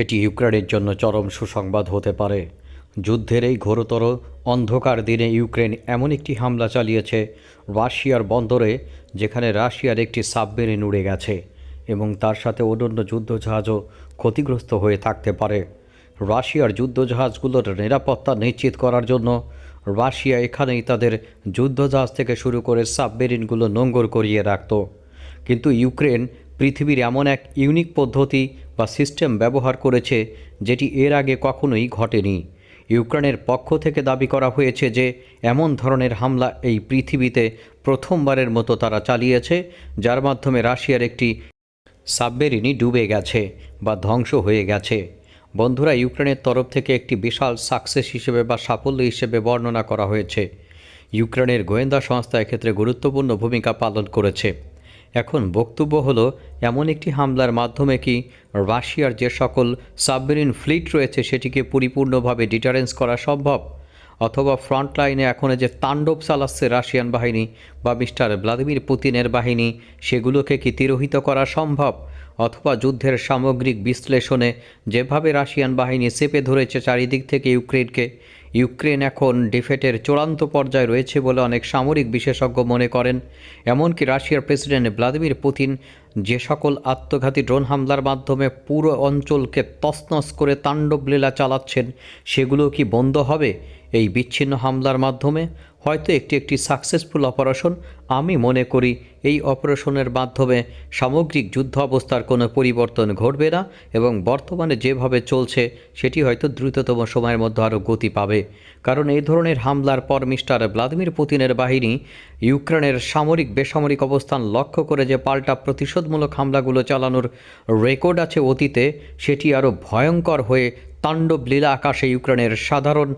এটি ইউক্রেনের জন্য চরম সুসংবাদ হতে পারে। যুদ্ধের এই ঘোরতর অন্ধকার দিনে ইউক্রেন এমন একটি হামলা চালিয়েছে রাশিয়ার বন্দরে, যেখানে রাশিয়ার একটি সাবমেরিন উড়ে গেছে এবং তার সাথে অন্যান্য যুদ্ধজাহাজও ক্ষতিগ্রস্ত হয়ে থাকতে পারে। রাশিয়ার যুদ্ধজাহাজগুলোর নিরাপত্তা নিশ্চিত করার জন্য রাশিয়া এখানেই তাদের যুদ্ধজাহাজ থেকে শুরু করে সাবমেরিনগুলো নোঙ্গর করিয়ে রাখত। কিন্তু ইউক্রেন পৃথিবীর এমন এক ইউনিক পদ্ধতি বা সিস্টেম ব্যবহার করেছে যেটি এর আগে কখনোই ঘটেনি। ইউক্রেনের পক্ষ থেকে দাবি করা হয়েছে যে, এমন ধরনের হামলা এই পৃথিবীতে প্রথমবারের মতো তারা চালিয়েছে, যার মাধ্যমে রাশিয়ার একটি সাবমেরিনই ডুবে গেছে বা ধ্বংস হয়ে গেছে। বন্ধুরা, ইউক্রেনের তরফ থেকে একটি বিশাল সাকসেস হিসেবে বা সাফল্য হিসেবে বর্ণনা করা হয়েছে। ইউক্রেনের গোয়েন্দা সংস্থা এক্ষেত্রে গুরুত্বপূর্ণ ভূমিকা পালন করেছে। এখন বক্তব্য হলো, এমন একটি হামলার মাধ্যমে কি রাশিয়ার যে সকল সাবমেরিন ফ্লিট রয়েছে সেটিকে পরিপূর্ণভাবে ডিটারেন্স করা সম্ভব? অথবা ফ্রন্ট লাইনে এখন যে তাণ্ডব চালাচ্ছে রাশিয়ান বাহিনী বা মিস্টার ভ্লাদিমির পুতিনের বাহিনী, সেগুলোকে কি তিরোহিত করা সম্ভব? অথবা যুদ্ধের সামগ্রিক বিশ্লেষণে যেভাবে রাশিয়ান বাহিনী চেপে ধরেছে চারিদিক থেকে ইউক্রেনকে ইউক্রেন এখন ডিফেটের চূড়ান্ত পর্যায়ে রয়েছে বলে অনেক সামরিক বিশেষজ্ঞ মনে করেন। এমনকি রাশিয়ার প্রেসিডেন্ট ভ্লাদিমির পুতিন যে সকল আত্মঘাতী ড্রোন হামলার মাধ্যমে পুরো অঞ্চলকে তসনস করে তাণ্ডব লীলা চালাচ্ছেন, সেগুলো কি বন্ধ হবে এই বিচ্ছিন্ন হামলার মাধ্যমে? হয়তো একটি একটি সাকসেসফুল অপারেশন আমি মনে করি এই অপারেশনের মাধ্যমে সামগ্রিক যুদ্ধ অবস্থার কোনো পরিবর্তন ঘটবে না এবং বর্তমানে যেভাবে চলছে, সেটি হয়তো দ্রুততম সময়ের মধ্যে আরও গতি পাবে। কারণ এই ধরনের হামলার পর মিস্টার ভ্লাদিমির পুতিনের বাহিনী ইউক্রেনের সামরিক বেসামরিক অবস্থান লক্ষ্য করে যে পাল্টা প্রতিশোধমূলক হামলাগুলো চালানোর রেকর্ড আছে অতীতে, সেটি আরও ভয়ঙ্কর হয়ে তাণ্ডব লীলা আকাশে ইউক্রেনের সাধারণ,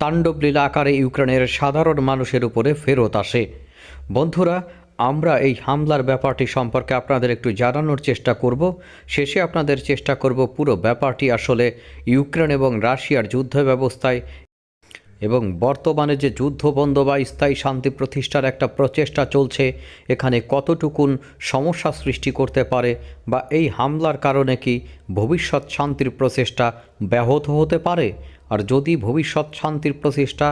তাণ্ডব লীলা আকারে ইউক্রেনের সাধারণ মানুষের উপরে ফেরত আসে। বন্ধুরা, আমরা এই হামলার ব্যাপারটি সম্পর্কে আপনাদের একটু জানানোর চেষ্টা করব। শেষে আপনাদের চেষ্টা করব পুরো ব্যাপারটি। আসলে ইউক্রেন এবং রাশিয়ার যুদ্ধ ব্যবস্থায় এবং বর্তমানে যে যুদ্ধবন্ধ বা স্থায়ী শান্তি প্রতিষ্ঠার একটা প্রচেষ্টা চলছে, এখানে কতটুকুন সমস্যা সৃষ্টি করতে পারে বা এই হামলার কারণে কি ভবিষ্যৎ শান্তির প্রচেষ্টা ব্যাহত হতে পারে? আর যদি ভবিষ্যৎ শান্তির প্রচেষ্টা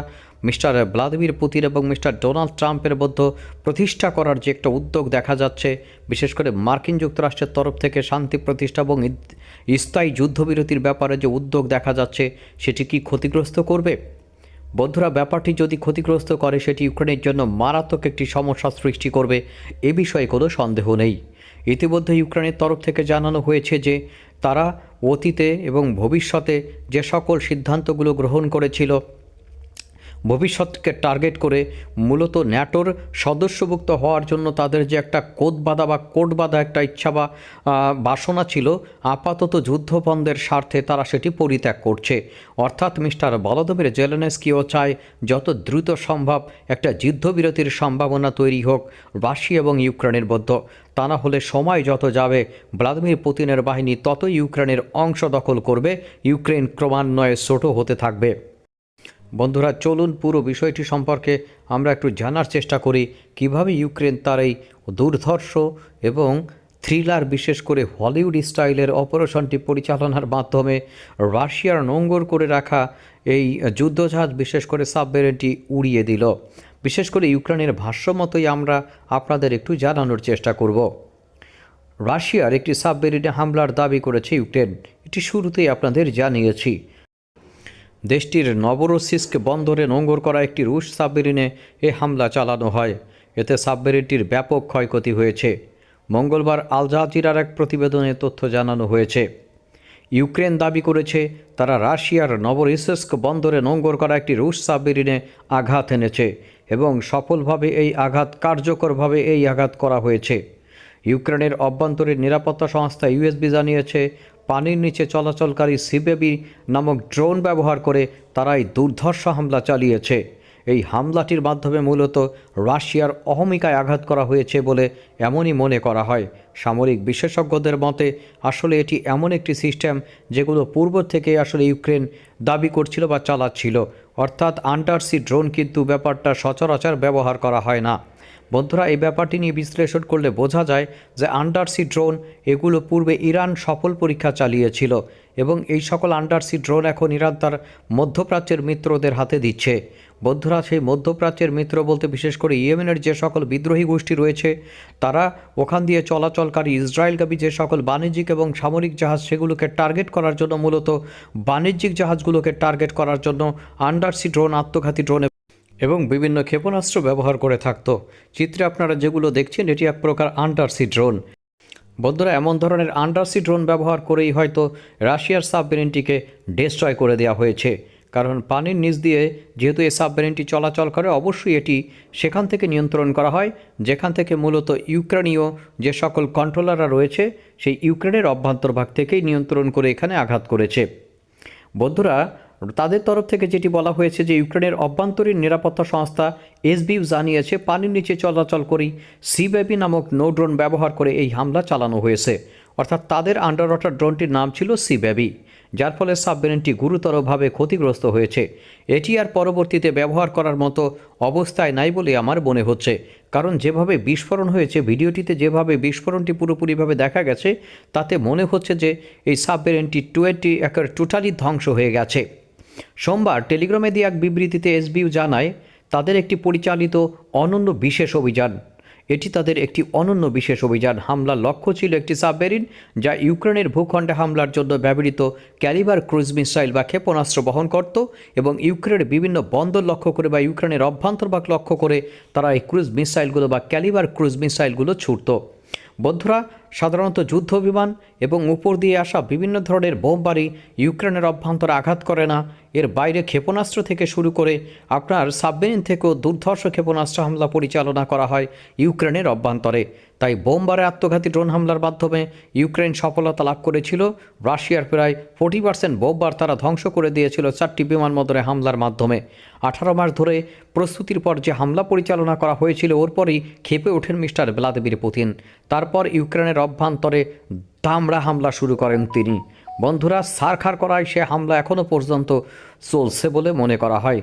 মিস্টার ভ্লাদিমির পুতিন এবং মিস্টার ডোনাল্ড ট্রাম্পের মধ্যে প্রতিষ্ঠা করার যে একটা উদ্যোগ দেখা যাচ্ছে, বিশেষ করে মার্কিন যুক্তরাষ্ট্রের তরফ থেকে শান্তি প্রতিষ্ঠা এবং স্থায়ী যুদ্ধবিরতির ব্যাপারে যে উদ্যোগ দেখা যাচ্ছে, সেটি কি ক্ষতিগ্রস্ত করবে? বন্ধুরা, ব্যাপারটি যদি ক্ষতিগ্রস্ত করে সেটি ইউক্রেনের জন্য মারাত্মক একটি সমস্যা সৃষ্টি করবে, এ বিষয়ে কোনো সন্দেহ নেই। ইতিমধ্যে ইউক্রেনের তরফ থেকে জানানো হয়েছে যে, তারা অতীতে এবং ভবিষ্যতে যে সকল সিদ্ধান্তগুলো গ্রহণ করেছিল ভবিষ্যৎকে টার্গেট করে মূলত ন্যাটোর সদস্যভুক্ত হওয়ার জন্য তাদের যে একটা কোদ বাঁধা বা কোট বাঁধা একটা ইচ্ছা বা বাসনা ছিল, আপাতত যুদ্ধবন্ধের স্বার্থে তারা সেটি পরিত্যাগ করছে। অর্থাৎ মিস্টার বলদমের জেলেনেস্কিও চায়, যত দ্রুত সম্ভব একটা যুদ্ধবিরতির সম্ভাবনা তৈরি হোক রাশিয়া এবং ইউক্রেনের মধ্যে। তা না হলে সময় যত যাবে, ভ্লাদিমির পুতিনের বাহিনী তত ইউক্রেনের অংশ দখল করবে, ইউক্রেন ক্রমান্বয়ে ছোট হতে থাকবে। বন্ধুরা, চলুন পুরো বিষয়টি সম্পর্কে আমরা একটু জানার চেষ্টা করি, কীভাবে ইউক্রেন তার এই দুর্ধর্ষ এবং থ্রিলার বিশেষ করে হলিউড স্টাইলের অপারেশনটি পরিচালনার মাধ্যমে রাশিয়ার নোঙ্গর করে রাখা এই যুদ্ধজাহাজ বিশেষ করে সাবমেরিনটি উড়িয়ে দিল। বিশেষ করে ইউক্রেনের ভাষ্য মতোই আমরা আপনাদের একটু জানানোর চেষ্টা করব। রাশিয়ার একটি সাবমেরিনে হামলার দাবি করেছে ইউক্রেন। এটি শুরুতেই আপনাদের জানিয়েছি। দেশটির নবরোসিস্ক বন্দরে নোঙ্গর করা একটি রুশ সাবমেরিনে এ হামলা চালানো হয়। এতে সাবমেরিনটির ব্যাপক ক্ষয়ক্ষতি হয়েছে। মঙ্গলবার আল জাজিরার এক প্রতিবেদনে তথ্য জানানো হয়েছে। ইউক্রেন দাবি করেছে, তারা রাশিয়ার নবরিসেস্ক বন্দরে নোঙ্গর করা একটি রুশ সাবমেরিনে আঘাত এনেছে এবং সফলভাবে এই আঘাত কার্যকরভাবে এই আঘাত করা হয়েছে। ইউক্রেনের অভ্যন্তরীণ নিরাপত্তা সংস্থা ইউএসবি জানিয়েছে পানির নিচে চলাচলকারী সিবেবি নামক ড্রোন ব্যবহার করে তারা এই দুর্ধর্ষ হামলা চালিয়েছে। এই হামলাটির মাধ্যমে মূলত রাশিয়ার অহমিকায় আঘাত করা হয়েছে বলে এমনই মনে করা হয়। সামরিক বিশেষজ্ঞদের মতে, আসলে এটি এমন একটি সিস্টেম যেগুলো পূর্ব থেকে আসলে ইউক্রেন দাবি করছিল বা চালাচ্ছিল। অর্থাৎ আন্টারসি ড্রোন কিন্তু ব্যাপারটা সচরাচর ব্যবহার করা হয় না। বন্ধুরা, এই ব্যাপারটি নিয়ে বিশ্লেষণ করলে বোঝা যায় যে আন্ডারসি ড্রোন এগুলো পূর্বে ইরান সফল পরীক্ষা চালিয়েছিল এবং এই সকল আন্ডারসি ড্রোন এখন ইরান তার মধ্যপ্রাচ্যের মিত্রদের হাতে দিচ্ছে। বন্ধুরা, সেই মধ্যপ্রাচ্যের মিত্র বলতে বিশেষ করে ইয়েমেনের যে সকল বিদ্রোহী গোষ্ঠী রয়েছে, তারা ওখান দিয়ে চলাচলকারী ইসরায়েলগামী যে সকল বাণিজ্যিক এবং সামরিক জাহাজ সেগুলোকে টার্গেট করার জন্য মূলত বাণিজ্যিক জাহাজগুলোকে টার্গেট করার জন্য আন্ডারসি ড্রোন, আত্মঘাতী ড্রোন এবং বিভিন্ন ক্ষেপণাস্ত্র ব্যবহার করে থাকতো। চিত্রে আপনারা যেগুলো দেখছেন, এটি এক প্রকার আন্ডারসি ড্রোন। বন্ধুরা, এমন ধরনের আন্ডারসি ড্রোন ব্যবহার করেই হয়তো রাশিয়ার সাবমেরিনটিকে ডেস্ট্রয় করে দেওয়া হয়েছে। কারণ পানির নিচ দিয়ে যেহেতু এই সাবমেরিনটি চলাচল করে, অবশ্যই এটি সেখান থেকে নিয়ন্ত্রণ করা হয়, যেখান থেকে মূলত ইউক্রেনীয় যে সকল কন্ট্রোলাররা রয়েছে, সেই ইউক্রেনের অভ্যন্তরভাগ থেকেই নিয়ন্ত্রণ করে এখানে আঘাত করেছে। বন্ধুরা তাদের তরফ থেকে যেটি বলা হয়েছে যে ইউক্রেনের অভ্যন্তরীণ নিরাপত্তা সংস্থা এসবিউ জানিয়েছে, পানির নিচে চলাচল করেই সিবেবি নামক নো ড্রোন ব্যবহার করে এই হামলা চালানো হয়েছে। অর্থাৎ তাদের আন্ডার ওয়াটার ড্রোনটির নাম ছিল সিবেবি যার ফলে সাবমেরিনটি গুরুতরভাবে ক্ষতিগ্রস্ত হয়েছে। এটি আর পরবর্তীতে ব্যবহার করার মতো অবস্থায় নাই বলে আমার মনে হচ্ছে। কারণ যেভাবে বিস্ফোরণ হয়েছে, ভিডিওটিতে যেভাবে বিস্ফোরণটি পুরোপুরিভাবে দেখা গেছে, তাতে মনে হচ্ছে যে এই সাবমেরিনটি টুয়েটি একের টোটালি ধ্বংস হয়ে গেছে। সোমবার টেলিগ্রামে দিয়ে এক বিবৃতিতে এসবিউ জানায়, তাদের একটি পরিচালিত অনন্য বিশেষ অভিযান। এটি তাদের একটি অনন্য বিশেষ অভিযান। হামলার লক্ষ্য ছিল একটি সাবমেরিন যা ইউক্রেনের ভূখণ্ডে হামলার জন্য ব্যবহৃত ক্যালিবার ক্রুজ মিসাইল বা ক্ষেপণাস্ত্র বহন করত এবং ইউক্রেনের বিভিন্ন বন্দর লক্ষ্য করে বা ইউক্রেনের অভ্যন্তরভাগ লক্ষ্য করে তারা এই ক্রুজ মিসাইলগুলো বা ক্যালিবার ক্রুজ মিসাইলগুলো ছুটত বন্ধুরা সাধারণত যুদ্ধ বিমান এবং উপর দিয়ে আসা বিভিন্ন ধরনের বোমবারি ইউক্রেনের অভ্যন্তরে আঘাত করে না। এর বাইরে ক্ষেপণাস্ত্র থেকে শুরু করে আপনার সাবমেরিন থেকেও দুর্ধর্ষ ক্ষেপণাস্ত্র হামলা পরিচালনা করা হয় ইউক্রেনের অভ্যন্তরে। তাই বোমবারে আত্মঘাতী ড্রোন হামলার মাধ্যমে ইউক্রেন সফলতা লাভ করেছিল। রাশিয়ার প্রায় ফোর্টি পার্সেন্ট বোমবার তারা ধ্বংস করে দিয়েছিল চারটি বিমানবন্দরে হামলার মাধ্যমে। আঠারো মাস ধরে প্রস্তুতির পর যে হামলা পরিচালনা করা হয়েছিল, ওর পরই খেপে ওঠেন মিস্টার ভ্লাদিমির পুতিন। তারপর ইউক্রেনের অভ্যন্তরে দামড়া হামলা শুরু করেন তিনি। বন্ধুরা সারখার করায় সে হামলা এখনও পর্যন্ত চলছে বলে মনে করা হয়।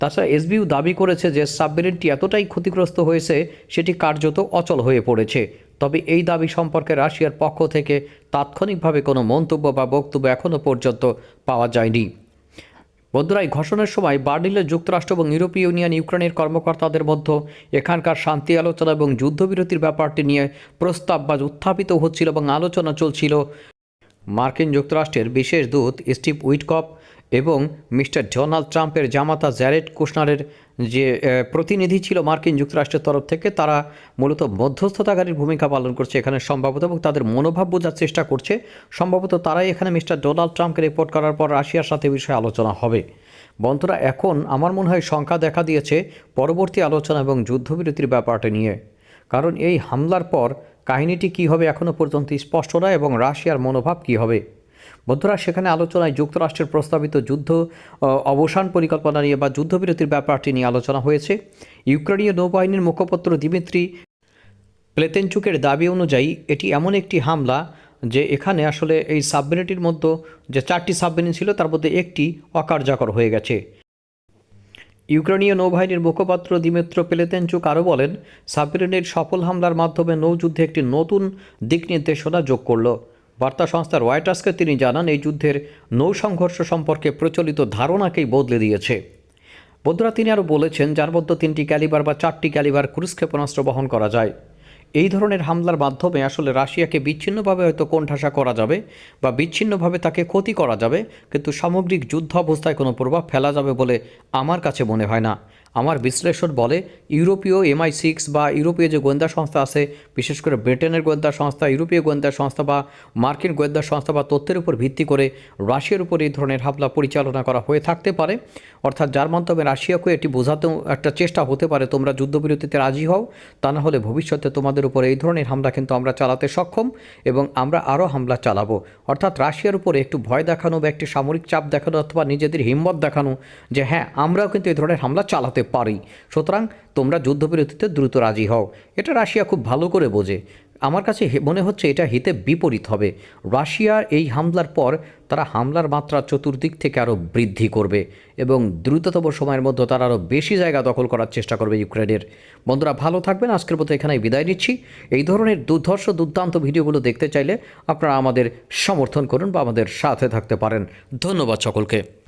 তাছাড়া এসবিউ দাবি করেছে যে সাবমেরিনটি এতটাই ক্ষতিগ্রস্ত হয়েছে, সেটি কার্যত অচল হয়ে পড়েছে। তবে এই দাবি সম্পর্কে রাশিয়ার পক্ষ থেকে তাৎক্ষণিকভাবে কোনো মন্তব্য বা বক্তব্য এখনও পর্যন্ত পাওয়া যায়নি। বন্ধুরা, এই ঘোষণার সময় বার্লিনে যুক্তরাষ্ট্র এবং ইউরোপীয় ইউনিয়ন ইউক্রেনের কর্মকর্তাদের মধ্যে এখানকার শান্তি আলোচনা এবং যুদ্ধবিরতির ব্যাপারটি নিয়ে প্রস্তাব বা উত্থাপিত হচ্ছিল এবং আলোচনা চলছিল। মার্কিন যুক্তরাষ্ট্রের বিশেষ দূত স্টিভ উইটকপ এবং মিস্টার ডোনাল্ড ট্রাম্পের জামাতা জ্যারেড কুশনারের যে প্রতিনিধি ছিল মার্কিন যুক্তরাষ্ট্রের তরফ থেকে, তারা মূলত মধ্যস্থতাকারীর ভূমিকা পালন করছে এখানে সম্ভবত এবং তাদের মনোভাব বোঝার চেষ্টা করছে। সম্ভবত তারাই এখানে মিস্টার ডোনাল্ড ট্রাম্পকে রিপোর্ট করার পর রাশিয়ার সাথে বিষয়ে আলোচনা হবে। বন্ধুরা, এখন আমার মনে হয় শঙ্কা দেখা দিয়েছে পরবর্তী আলোচনা এবং যুদ্ধবিরতির ব্যাপারটা নিয়ে। কারণ এই হামলার পর কাহিনীটি কী হবে এখনও পর্যন্ত স্পষ্ট নয় এবং রাশিয়ার মনোভাব কী হবে? বন্ধুরা, সেখানে আলোচনায় যুক্তরাষ্ট্রের প্রস্তাবিত যুদ্ধ অবসান পরিকল্পনা নিয়ে বা যুদ্ধবিরতির ব্যাপারটি নিয়ে আলোচনা হয়েছে। ইউক্রেনীয় নৌবাহিনীর মুখপত্র দিমিত্রি প্লেতেনচুকের দাবি অনুযায়ী এটি এমন একটি হামলা যে এখানে আসলে এই সাবমেরিনটির মধ্যে যে চারটি সাবমেরিন ছিল, তার মধ্যে একটি অকার্যকর হয়ে গেছে। ইউক্রেনীয় নৌবাহিনীর মুখপাত্র দিমিত্র পেলেতেনচুক আরও বলেন, সাবমেরিনের সফল হামলার মাধ্যমে নৌযুদ্ধে একটি নতুন দিক নির্দেশনা যোগ করল। বার্তা সংস্থা রয়টার্সকে তিনি জানান, এই যুদ্ধের নৌ সংঘর্ষ সম্পর্কে প্রচলিত ধারণাকেই বদলে দিয়েছে। বন্ধুরা, তিনি আরও বলেছেন, যার মধ্যে তিনটি ক্যালিবার বা চারটি ক্যালিবার ক্রুজ ক্ষেপণাস্ত্র বহন করা যায়। এই ধরনের হামলার মাধ্যমে আসলে রাশিয়াকে বিচ্ছিন্নভাবে হয়তো কোণঠাসা করা যাবে বা বিচ্ছিন্নভাবে তাকে ক্ষতি করা যাবে, কিন্তু সামগ্রিক যুদ্ধ অবস্থায় কোনো প্রভাব ফেলা যাবে বলে আমার কাছে মনে হয় না। আমার বিশ্লেষণ বলে ইউরোপীয় এমআই সিক্স বা ইউরোপীয় যে গোয়েন্দা সংস্থা আছে, বিশেষ করে ব্রিটেনের গোয়েন্দা সংস্থা, ইউরোপীয় গোয়েন্দা সংস্থা বা মার্কিন গোয়েন্দা সংস্থা বা তথ্যের উপর ভিত্তি করে রাশিয়ার উপর এই ধরনের হামলা পরিচালনা করা হয়ে থাকতে পারে। অর্থাৎ যার মাধ্যমে রাশিয়াকে এটি বোঝাতেও একটা চেষ্টা হতে পারে, তোমরা যুদ্ধবিরতিতে রাজি হও, তা না হলে ভবিষ্যতে তোমাদের উপর এই ধরনের হামলা কিন্তু আমরা চালাতে সক্ষম এবং আমরা আরও হামলা চালাবো। অর্থাৎ রাশিয়ার উপরে একটু ভয় দেখানো বা একটি সামরিক চাপ দেখানো অথবা নিজেদের হিম্মত দেখানো যে হ্যাঁ আমরাও কিন্তু এই ধরনের হামলা চালাতে পারি। সুতরাং তোমরা যুদ্ধবিরতিতে দ্রুত রাজি হও। এটা রাশিয়া খুব ভালো করে বোঝে। আমার কাছে মনে হচ্ছে এটা হিতে বিপরীত হবে। রাশিয়ার এই হামলার পর তারা হামলার মাত্রা চতুর্দিক থেকে আরও বৃদ্ধি করবে এবং দ্রুততম সময়ের মধ্যে তারা আরও বেশি জায়গা দখল করার চেষ্টা করবে ইউক্রেনের। বন্ধুরা, ভালো থাকবেন। আজকের মতো এখানেই বিদায় নিচ্ছি। এই ধরনের দুর্ধর্ষ, দুর্দান্ত ভিডিওগুলো দেখতে চাইলে আপনারা আমাদের সমর্থন করুন বা আমাদের সাথে থাকতে পারেন। ধন্যবাদ সকলকে।